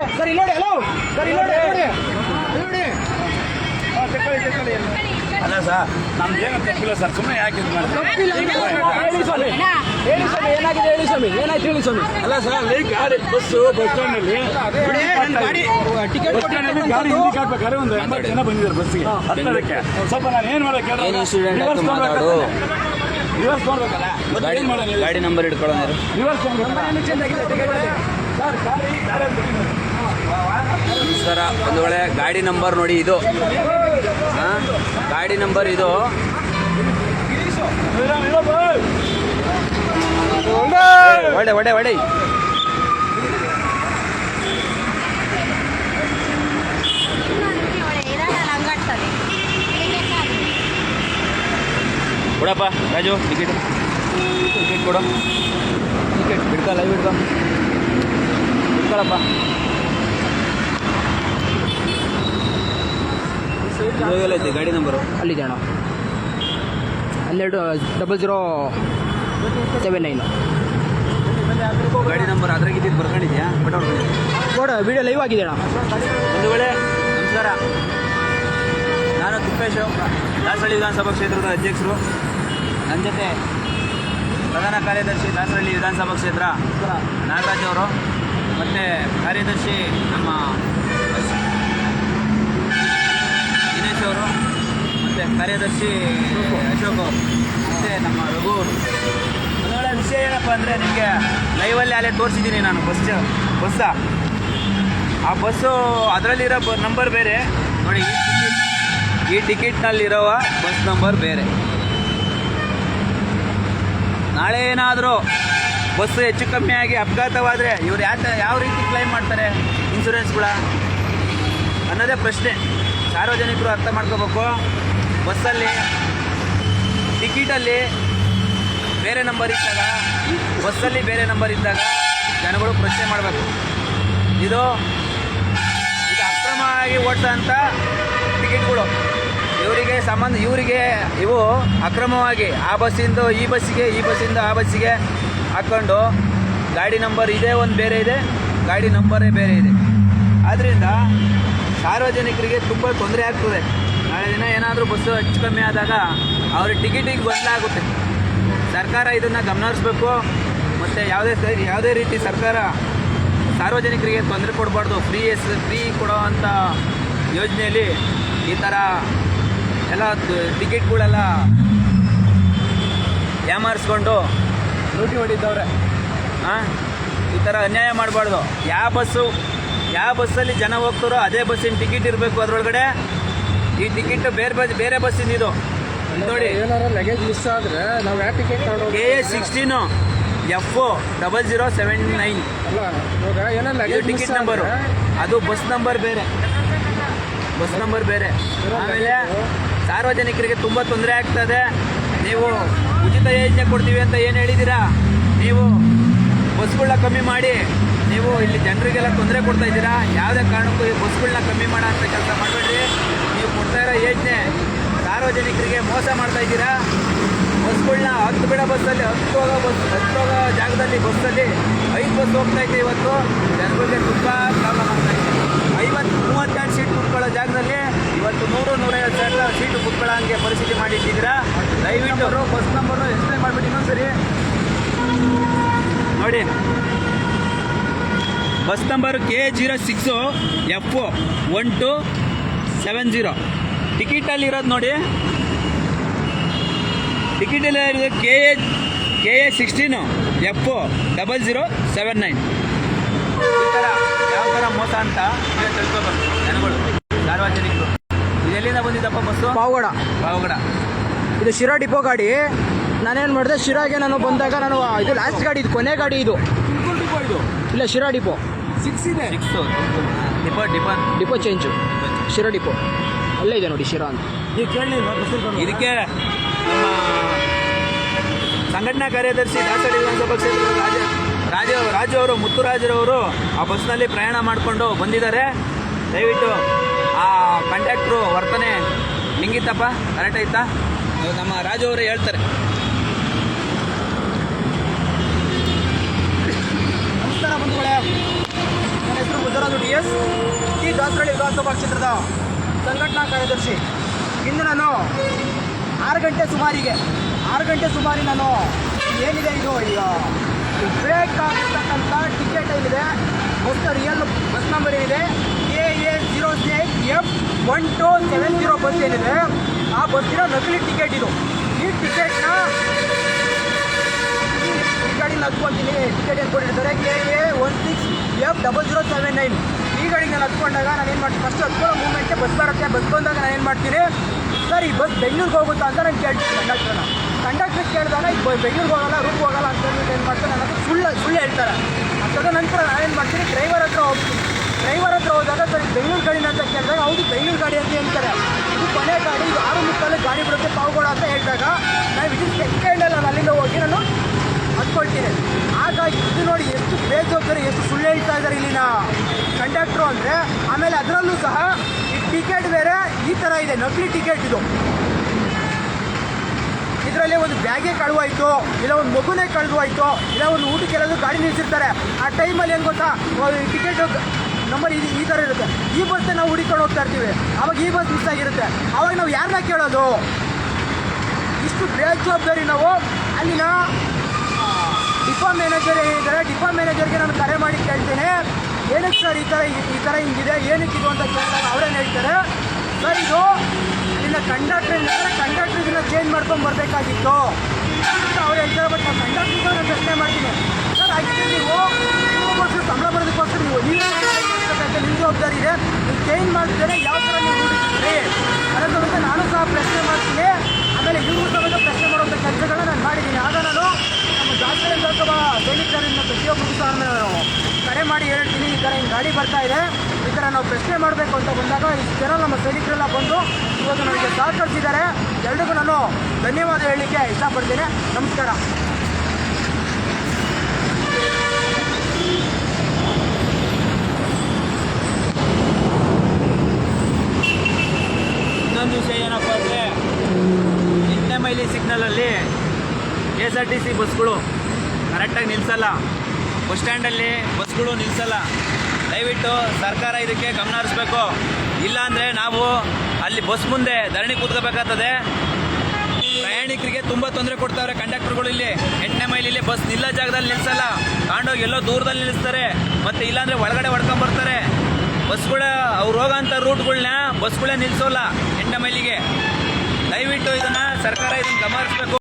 Sir ಇಲ್ಲಿ ನೋಡಿ hello sir ಇಲ್ಲಿ ನೋಡಿ ನೋಡಿ ನೋಡಿ ಅಲ್ಲ ಸರ್ ನಮ್ದು ಏನು ತಪ್ಪಿಲ್ಲ ಸರ್ ಸುಮ್ಮನೆ ಯಾಕೆ ಇದು ಮಾಡಿ ತಪ್ಪಿಲ್ಲ ಹೇಳಿ ಸ್ವಾಮಿ. ಹೇಳಿ ಸ್ವಾಮಿ. ಏನಾಗಿದೆ ಹೇಳಿ ಸ್ವಾಮಿ ಏನಾಯ್ತು ಹೇಳಿ ಸ್ವಾಮಿ. ಅಲ್ಲ ಸರ್ ಅಲ್ಲಿ ಗಾಡಿ ಬಸ್ಸು ಬಸ್ ಸ್ಟ್ಯಾಂಡಲ್ಲಿ ಗಾಡಿ ಟಿಕೆಟ್ ಬಸ್ ಸ್ಟ್ಯಾಂಡಲ್ಲಿ ಗಾಡಿ ಹಿಂದಿ ಕಾಟ್ಬೇಕಾದ್ರೆ ಒಂದು ಎಂಬತ್ತು ಜನ ಬಂದಿದ್ದಾರೆ ಬಸ್ಸಿಗೆ ಹತ್ತದಕ್ಕೆ ಸ್ವಲ್ಪ ನಾನು ಏನು ಮಾಡೋಕೆ ಏನ್ ಇನ್ಸಿಡೆಂಟ್ ಆಯ್ತು ಮಾತಾಡು. ರಿವರ್ಸ್ ಮಾಡ್ಬೇಕಲ್ಲ ಗಾಡಿ ನಂಬರ್ ಇಟ್ಕೊಳ್ಳೋಣ ರಿವರ್ಸ್ ಸರ್ ಗಾಡಿ ವೇಳೆ ಗಾಡಿ ನಂಬರ್ ನೋಡಿ ಇದು? ಗಾಡಿ ನಂಬರ್ ಇದು. ಒಳ್ಳೆ ಒಡೆ ಒಡೆ. ಕೊಡಪ್ಪ, ರಾಜು ಟಿಕೆಟ್ ಟಿಕೆಟ್ ಕೊಡು. ಟಿಕೆಟ್ ಹಿಡ್ಕೊ ಲೈವ್ ಹಿಡ್ಕೊಳಪ್ಪ ಐತಿ ಗಾಡಿ ನಂಬರು ಅಲ್ಲಿದೆ ಅಣ್ಣ. ಹನ್ನೆರಡು ಡಬಲ್ ಜೀರೋ ಸೆವೆನ್ ನೈನು ಗಾಡಿ ನಂಬರ್ ಅದ್ರಾಗಿದ್ದು ಬರ್ಕೊಂಡಿದ್ಯಾ? ಬಟ್ ನೋಡ ವಿಡಿಯೋ ಲೈವ್ ಆಗಿದೆ ಅಣ್ಣ. ಒಂದು ವೇಳೆ ನಮಸ್ಕಾರ. ನಾನು ತಿಪ್ಪೇಶು ದಾಸಹಳ್ಳಿ ವಿಧಾನಸಭಾ ಕ್ಷೇತ್ರದ ಅಧ್ಯಕ್ಷರು. ನನ್ನ ಜೊತೆ ಪ್ರಧಾನ ಕಾರ್ಯದರ್ಶಿ ದಾಸಹಳ್ಳಿ ವಿಧಾನಸಭಾ ಕ್ಷೇತ್ರ ನಾಗರಾಜ್ ಅವರು. ಮತ್ತು ಕಾರ್ಯದರ್ಶಿ ನಮ್ಮ ಅವರು ಮತ್ತು ಕಾರ್ಯದರ್ಶಿ ಅಶೋಕ್, ಮತ್ತೆ ನಮ್ಮ ರಘು ಅವರು. ಒಂದೊಳ್ಳೆ ವಿಷಯ ಏನಪ್ಪ ಅಂದರೆ ನಿಮಗೆ ಲೈವಲ್ಲಿ ಅಲ್ಲೇ ತೋರಿಸಿದ್ದೀನಿ ನಾನು ಬಸ್ ಬಸ್ಸ ಆ ಬಸ್ಸು ಅದರಲ್ಲಿರೋ ಬ ನಂಬರ್ ಬೇರೆ. ನೋಡಿ, ಈ ಟಿಕೆಟ್ ಈ ಟಿಕೆಟ್ನಲ್ಲಿರುವ ಬಸ್ ನಂಬರ್ ಬೇರೆ. ನಾಳೆ ಏನಾದರೂ ಬಸ್ ಹೆಚ್ಚು ಕಮ್ಮಿ ಆಗಿ ಅಪಘಾತವಾದರೆ ಇವ್ರು ಯಾವ ಯಾವ ರೀತಿ ಕ್ಲೈಮ್ ಮಾಡ್ತಾರೆ ಇನ್ಶೂರೆನ್ಸ್ಗಳ ಅನ್ನೋದೇ ಪ್ರಶ್ನೆ. ಸಾರ್ವಜನಿಕರು ಅರ್ಥ ಮಾಡ್ಕೋಬೇಕು. ಬಸ್ಸಲ್ಲಿ, ಟಿಕೆಟಲ್ಲಿ ಬೇರೆ ನಂಬರ್ ಇದ್ದಾಗ, ಬಸ್ಸಲ್ಲಿ ಬೇರೆ ನಂಬರ್ ಇದ್ದಾಗ ಜನಗಳು ಪ್ರಶ್ನೆ ಮಾಡಬೇಕು. ಇದು ಇದು ಅಕ್ರಮವಾಗಿ ಓಡಿಸೋಂಥ ಟಿಕೆಟ್ಗಳು. ಇವರಿಗೆ ಸಂಬಂಧ, ಇವರಿಗೆ ಇವು ಅಕ್ರಮವಾಗಿ ಆ ಬಸ್ಸಿಂದ ಈ ಬಸ್ಸಿಗೆ, ಈ ಬಸ್ಸಿಂದ ಆ ಬಸ್ಸಿಗೆ ಹಾಕ್ಕೊಂಡು ಗಾಡಿ ನಂಬರ್ ಇದೇ ಒಂದು ಬೇರೆ ಇದೆ, ಗಾಡಿ ನಂಬರೇ ಬೇರೆ ಇದೆ. ಆದ್ದರಿಂದ ಸಾರ್ವಜನಿಕರಿಗೆ ತುಂಬ ತೊಂದರೆ ಆಗ್ತದೆ. ನಾಳೆ ದಿನ ಏನಾದರೂ ಬಸ್ಸು ಹೆಚ್ಚು ಕಮ್ಮಿ ಆದಾಗ ಅವ್ರ ಟಿಕೆಟಿಗೆ ಬದಲಾಗುತ್ತೆ. ಸರ್ಕಾರ ಇದನ್ನು ಗಮನಿಸಬೇಕು ಮತ್ತು ಯಾವುದೇ ಯಾವುದೇ ರೀತಿ ಸರ್ಕಾರ ಸಾರ್ವಜನಿಕರಿಗೆ ತೊಂದರೆ ಕೊಡಬಾರ್ದು. ಫ್ರೀ ಎಸ್, ಫ್ರೀ ಕೊಡೋ ಅಂಥ ಯೋಜನೆಯಲ್ಲಿ ಈ ಥರ ಎಲ್ಲ ಟಿಕೆಟ್ಗಳೆಲ್ಲ ಯಾಮಾರಿಸ್ಕೊಂಡು ಲೂಟಿ ಹೊಡಿದ್ದವ್ರೆ ಹಾಂ ಈ ಥರ ಅನ್ಯಾಯ ಮಾಡಬಾರ್ದು. ಯಾವ ಬಸ್ಸು ಯಾವ ಬಸ್ಸಲ್ಲಿ ಜನ ಹೋಗ್ತಾರೋ ಅದೇ ಬಸ್ಸಿನ ಟಿಕೆಟ್ ಇರಬೇಕು ಅದರೊಳಗಡೆ. ಈ ಟಿಕೆಟ್ ಬೇರೆ ಬಸ್ ಬೇರೆ ಬಸ್ಸಿಂದ ಇದು. ನೋಡಿ. ಏನಾರ ಲಗೇಜ್ ಮಿಸ್ ಆದ್ರೆ ನಾವು ಯಾವ ticket K A sixteen F O double zero seven nine ಇವಾಗ ಟಿಕೆಟ್ ನಂಬರು ಅದು ಬಸ್ ನಂಬರ್ ಬೇರೆ. ಬಸ್ ನಂಬರ್ ಬೇರೆ. ಆಮೇಲೆ ಸಾರ್ವಜನಿಕರಿಗೆ ತುಂಬ ತೊಂದರೆ ಆಗ್ತದೆ. ನೀವು ಉಚಿತ ಯೋಜನೆ ಕೊಡ್ತೀವಿ ಅಂತ ಏನು ಹೇಳಿದ್ದೀರಾ ನೀವು ಬಸ್ಗಳ ಕಮ್ಮಿ ಮಾಡಿ. ನೀವು ಇಲ್ಲಿ ಜನರಿಗೆಲ್ಲ ತೊಂದರೆ ಕೊಡ್ತಾ ಇದ್ದೀರಾ? ಯಾವುದೇ ಕಾರಣಕ್ಕೂ ಈ ಬಸ್ಗಳನ್ನ ಕಮ್ಮಿ ಮಾಡೋ ಅಂತ ಕೆಲಸ ಮಾಡಬೇಡ್ರಿ. ನೀವು ಕೊಡ್ತಾ ಇರೋ ಯೋಜನೆ ಸಾರ್ವಜನಿಕರಿಗೆ ಮೋಸ ಮಾಡ್ತಾ ಇದ್ದೀರಾ? ಬಸ್ಗಳನ್ನ ಹತ್ತು ಬಿಡ ಬಸ್ಸಲ್ಲಿ ಹತ್ತು ಹೋಗೋ ಬಸ್ ಹತ್ತು ಹೋಗೋ ಜಾಗದಲ್ಲಿ ಬಸ್ಸಲ್ಲಿ ಐದು ಬಸ್ ಹೋಗ್ತಾ ಇದೆ ಇವತ್ತು. ಜನಗಳಿಗೆ ತುಂಬ ಪ್ರಾಬ್ಲಮ್ ಆಗ್ತಾ ಇದೆ. ಐವತ್ತು ಮೂವತ್ತೆರಡು ಸೀಟ್ ಕುತ್ಕೊಳ್ಳೋ ಜಾಗದಲ್ಲಿ ಇವತ್ತು ನೂರು ನೂರೈವತ್ತು ಸಾವಿರ ಸೀಟು ಕುತ್ಕೊಳ್ಳೋ ಹಂಗೆ ಪರಿಸ್ಥಿತಿ ಮಾಡಿಟ್ಟಿದ್ದೀರಾ? ದಯವಿಟ್ಟು ಬಸ್ ನಂಬರು ಎಕ್ಸ್ಪ್ಲೈನ್ ಮಾಡಿಬಿಟ್ಟು ಇನ್ನೊಂದ್ಸರಿ. ನೋಡಿ bus number K zero six F one two seven zero. ಟಿಕೆಟಲ್ಲಿ ಇರೋದು ನೋಡಿ. ಟಿಕೆಟಲ್ಲಿ ಇರೋದು K A K A sixteen F double zero seven nine. ಈ ಥರ ಯಾವ ಥರ ಮೋಸ ಅಂತ ಜನಗಳು ಸಾರ್ವಜನಿಕರು. ಇದು ಎಲ್ಲಿಂದ ಬಂದಿದ್ದಪ್ಪ ಬಸ್ಸು? ಪಾವಗಡ. ಪಾವಗಡ. ಇದು ಶಿರಾ ಡಿಪೋ ಗಾಡಿ. ನಾನೇನು ಮಾಡಿದೆ ಶಿರಾಗೆ ನಾನು ಬಂದಾಗ ನಾನು ಇದು ಲಾಸ್ಟ್ ಗಾಡಿ ಇದು ಕೊನೆ ಗಾಡಿ ಇದು. ಇಲ್ಲ ಶಿರಾ ಡಿಪೋ ಸಿಕ್ಸ್ ಇದೆ. Six depot depot depot change Sira depot ಅಲ್ಲೇ ಇದೆ ನೋಡಿ ಶಿರಾ ಅಂತ. ನೀವು ಕೇಳಿ ಇದಕ್ಕೆ ನಮ್ಮ ಸಂಘಟನಾ ಕಾರ್ಯದರ್ಶಿ ದಾಸಳಿ ವಿಧಾನಸಭಾ ಕ್ಷೇತ್ರದ ರಾಜ ರಾಜ ರಾಜು ಅವರು ಮುತ್ತುರಾಜರವರು ಆ ಬಸ್ನಲ್ಲಿ ಪ್ರಯಾಣ ಮಾಡಿಕೊಂಡು ಬಂದಿದ್ದಾರೆ. ದಯವಿಟ್ಟು ಆ ಕಂಡಕ್ಟ್ರು ವರ್ತನೆ ಹೆಂಗಿತ್ತಪ್ಪ? ಕರೆಕ್ಟ್ ಆಯ್ತಾ? ನಮ್ಮ ರಾಜು ಅವರು ಹೇಳ್ತಾರೆ ನಮಸ್ಕಾರ ಬಂಧುಗಳೇ ನನ್ನ ಹೆಸರು Basavaraju D S T Dasarahalli ವಿಧಾನಸಭಾ ಕ್ಷೇತ್ರದ ಸಂಘಟನಾ ಕಾರ್ಯದರ್ಶಿ ಇಂದು ನಾನು ಆರು ಗಂಟೆ ಸುಮಾರಿಗೆ, ಆರು ಗಂಟೆ ಸುಮಾರಿ ನಾನು ಏನಿದೆ ಇದು? ಈಗ ಬೇಕಾಗಿರ್ತಕ್ಕಂಥ ಟಿಕೆಟ್ ಏನಿದೆ? ಬಸ್ ರಿಯಲ್ ಬಸ್ ನಂಬರ್ ಏನಿದೆ? A A zero six F one two seven zero bus ಏನಿದೆ? ಆ ಬಸ್ಸಿನ ನಕಲಿ ಟಿಕೆಟ್ ಇದು. ಈ ಟಿಕೆಟ್ನ ಈ ನಕ್ಕೊಂತೀನಿ ಹತ್ಕೊಂತೀನಿ ಟಿಕೆಟ್ ಏನು ಕೊಟ್ಟಿರ್ತಾರೆ? K A one six F double zero seven nine ಗಾಡಿಗೆ ನಾನು ಹತ್ಕೊಂಡಾಗ ನಾನು ಏನು ಮಾಡ್ತೀನಿ ಫಸ್ಟ್ ಹತ್ಕೊಳ್ಳೋ ಮೂಮೆಂಟ್ಗೆ ಬಸ್ ಬರುತ್ತೆ. ಬಸ್ ಬಂದಾಗ ನಾನು ಏನು ಮಾಡ್ತೀನಿ? ಸರ್ ಈ ಬಸ್ ಬೆಂಗಳೂರಿಗೆ ಹೋಗುತ್ತಾ ಅಂತ ನಾನು ಕೇಳ್ತೀನಿ ಕಂಡಕ್ಟರ್ನ ಕಂಡಕ್ಟರ್ ಕೇಳಿದಾಗ, ಈ ಬ- ಬೆಂಗಳೂರಿಗೆ ಹೋಗಲ್ಲ ರೂಪ್ ಹೋಗಲ್ಲ ಅಂತ ಏನು ಮಾಡ್ತಾರೆ ನನಗೆ ಸುಳ್ಳು ಸುಳ್ಳು ಹೇಳ್ತಾರೆ. ಅದಾದ ನಂತರ ನಾನು ಏನು ಮಾಡ್ತೀನಿ? ಡ್ರೈವರ್ ಹತ್ರ ಹೋಗ್ತೀನಿ. ಡ್ರೈವರ್ ಹತ್ರ ಹೋದಾಗ, ಸರ್, ಬೆಂಗಳೂರು ಗಾಡಿನ ಅಂತ ಕೇಳಿದಾಗ, ಹೌದು, ಬೆಂಗಳೂರು ಗಾಡಿ ಅಂತ ಹೇಳ್ತಾರೆ. ಇದು ಕೊನೆ ಗಾಡಿ, ಇದು ಆರು ಮುಕ್ಕಾಲು ಗಾಡಿ ಬರುತ್ತೆ ಪಾವುಗೋಡ ಅಂತ ಹೇಳಿದಾಗ, ನಾನು ವಿದಿನ್ ಸೆಕೆಂಡಲ್ಲಿ ನಾನು ಅಲ್ಲಿಂದ ಹೋಗಿ ನಾನು ಹತ್ಕೊಳ್ತೀನಿ. ಇದು ನೋಡಿ ಎಷ್ಟು ಬೇಜವಾಬ್ದಾರಿ, ಎಷ್ಟು ಸುಳ್ಳು ಹೇಳ್ತಾ ಇದ್ದಾರೆ ಇಲ್ಲಿನ ಕಂಡಕ್ಟ್ರು ಅಂದರೆ. ಆಮೇಲೆ ಅದರಲ್ಲೂ ಸಹ ಈ ಟಿಕೆಟ್ ಬೇರೆ, ಈ ಥರ ಇದೆ, ನಕಲಿ ಟಿಕೆಟ್ ಇದು. ಇದರಲ್ಲಿ ಒಂದು ಬ್ಯಾಗೇ ಕಳುವಾಯಿತು, ಇಲ್ಲ ಒಂದು ಮಗುನೇ ಕಳೆದೋಯ್ತು ಇಲ್ಲ ಒಂದು ಊಟಕ್ಕೆ ಎಲ್ಲರೂ ಗಾಡಿ ನಿಲ್ಲಿಸಿರ್ತಾರೆ ಆ ಟೈಮಲ್ಲಿ ಏನು ಗೊತ್ತಾ? ಟಿಕೆಟ್ ನಂಬರ್ ಇದು ಈ ಥರ ಇರುತ್ತೆ. ಈ ಬಸ್ಸೇ ನಾವು ಹುಡುಕೊಂಡು ಹೋಗ್ತಾ ಇರ್ತೀವಿ. ಅವಾಗ ಈ ಬಸ್ ಮಿಸ್ ಆಗಿರುತ್ತೆ. ಅವಾಗ ನಾವು ಯಾರನ್ನ ಕೇಳೋದು? ಇಷ್ಟು ಬೇಜವಾಬ್ದಾರಿ ನಾವು ಅಲ್ಲಿನ ಡಿಪೋ ಮ್ಯಾನೇಜರ್ ಏನಿದ್ದಾರೆ ಡಿಪೋ ಮ್ಯಾನೇಜರ್ಗೆ ನಾನು ಕರೆ ಮಾಡಿ ಕೇಳ್ತೇನೆ. ಏನಕ್ಕೆ ಸರ್ ಈ ಥರ ಈ ಥರ ಹಿಂಗಿದೆ? ಏನಕ್ಕೆ ಇದು ಅಂತ ಕೇಳಿದಾಗ ಅವರೇನು ಹೇಳ್ತಾರೆ? ಸರ್ ಇದು ಇಲ್ಲಿನ ಕಂಡಕ್ಟ್ರ್ ಕಂಡಕ್ಟ್ರ್ ಇದನ್ನ ಚೇಂಜ್ ಮಾಡ್ಕೊಂಡು ಬರಬೇಕಾಗಿತ್ತು. ಅವ್ರು ಹೇಳ್ತಾರೆ ಬಟ್ ನಾವು ಕಂಡಕ್ಟರ್ ನಾನು ಪ್ರಶ್ನೆ ಮಾಡ್ತೀನಿ ಸರ್ ಹಾಗಿದ್ರೆ ನೀವು ನಿಮಗೋಸ್ಕರ ಸಂಬಳ ಬರೋದಕ್ಕೋಸ್ಕರ ನೀವು ನೀವು ನಿಮ್ಮ ಜವಾಬ್ದಾರಿ ಇದೆ ನೀವು ಚೇಂಜ್ ಮಾಡ್ತಿದ್ರೆ ಯಾವ ಥರ ನೀವು ಹುಡುಕ್ತೀರಿ ಅನ್ನೋದ್ರ ಬಗ್ಗೆ ನಾನು ಸಹ ಪ್ರಶ್ನೆ ಮಾಡ್ತೀನಿ ಆಮೇಲೆ ಇವ್ರಿಗೂ ಸಮೇತ ಪ್ರಶ್ನೆ ಮಾಡುವಂಥ ಕೆಲಸಗಳನ್ನ ನಾನು ಮಾಡಿದ್ದೀನಿ ಆಗ ನಾನು ನಮ್ಮ ಜಾತ್ರೆ ಲೋಕಸಭಾ ಪ್ರತಿಯೊಬ್ಬರಿಗೂ ಸಹ ನಾನು ಕರೆ ಮಾಡಿ ಹೇಳ್ತೀನಿ. ಈ ಥರ ಹಿಂಗೆ ಗಾಡಿ ಬರ್ತಾ ಇದೆ. ಈ ಥರ ನಾವು ಪ್ರಶ್ನೆ ಮಾಡಬೇಕು ಅಂತ ಬಂದಾಗ ಇಷ್ಟು ಜನ ನಮ್ಮ ಸೈನಿಕರೆಲ್ಲ ಬಂದು ಇವತ್ತು ನನಗೆ ಸಹಕರಿಸಿದ್ದಾರೆ. ಎಲ್ರಿಗೂ ನಾನು ಧನ್ಯವಾದ ಹೇಳಲಿಕ್ಕೆ ಇಷ್ಟಪಡ್ತೀನಿ. ನಮಸ್ಕಾರ. ಇನ್ನೊಂದು ವಿಷಯ ಏನಪ್ಪ ಅಂದರೆ, ನಿನ್ನೆ ಮೈಲಿ ಸಿಗ್ನಲಲ್ಲಿ K S R T C ಬಸ್ಗಳು ಕರೆಕ್ಟಾಗಿ ನಿಲ್ಲಿಸಲ್ಲ ಬಸ್ ಸ್ಟ್ಯಾಂಡಲ್ಲಿ ಬಸ್ಗಳು ನಿಲ್ಲಿಸಲ್ಲ ದಯವಿಟ್ಟು ಸರ್ಕಾರ ಇದಕ್ಕೆ ಗಮನ ಹರಿಸ್ಬೇಕು. ಇಲ್ಲಾಂದರೆ ನಾವು ಅಲ್ಲಿ ಬಸ್ ಮುಂದೆ ಧರಣಿ ಕೂತ್ಕೋಬೇಕಾಗ್ತದೆ. ಪ್ರಯಾಣಿಕರಿಗೆ ತುಂಬ ತೊಂದರೆ ಕೊಡ್ತಾವ್ರೆ ಕಂಡಕ್ಟರ್ಗಳು ಇಲ್ಲಿ. ಎಂಟನೇ ಮೈಲಿಲಿ ಬಸ್ ನಿಲ್ಲ ಜಾಗದಲ್ಲಿ ನಿಲ್ಲಿಸಲ್ಲ ಕಾಂಡೋಗಿ ಎಲ್ಲೋ ದೂರದಲ್ಲಿ ನಿಲ್ಲಿಸ್ತಾರೆ. ಮತ್ತೆ ಇಲ್ಲಾಂದ್ರೆ ಒಳಗಡೆ ಹೊಡ್ಕೊಂಡ್ ಬರ್ತಾರೆ. ಬಸ್ಗಳ, ಅವ್ರು ಹೋಗೋಂಥ ರೂಟ್ಗಳನ್ನ ಬಸ್ಗಳೇ ನಿಲ್ಲಿಸೋಲ್ಲ ಎಂಟನೇ ಮೈಲಿಗೆ. ದಯವಿಟ್ಟು ಇದನ್ನ ಸರ್ಕಾರ ಇದನ್ನ ಗಮನಿಸಬೇಕು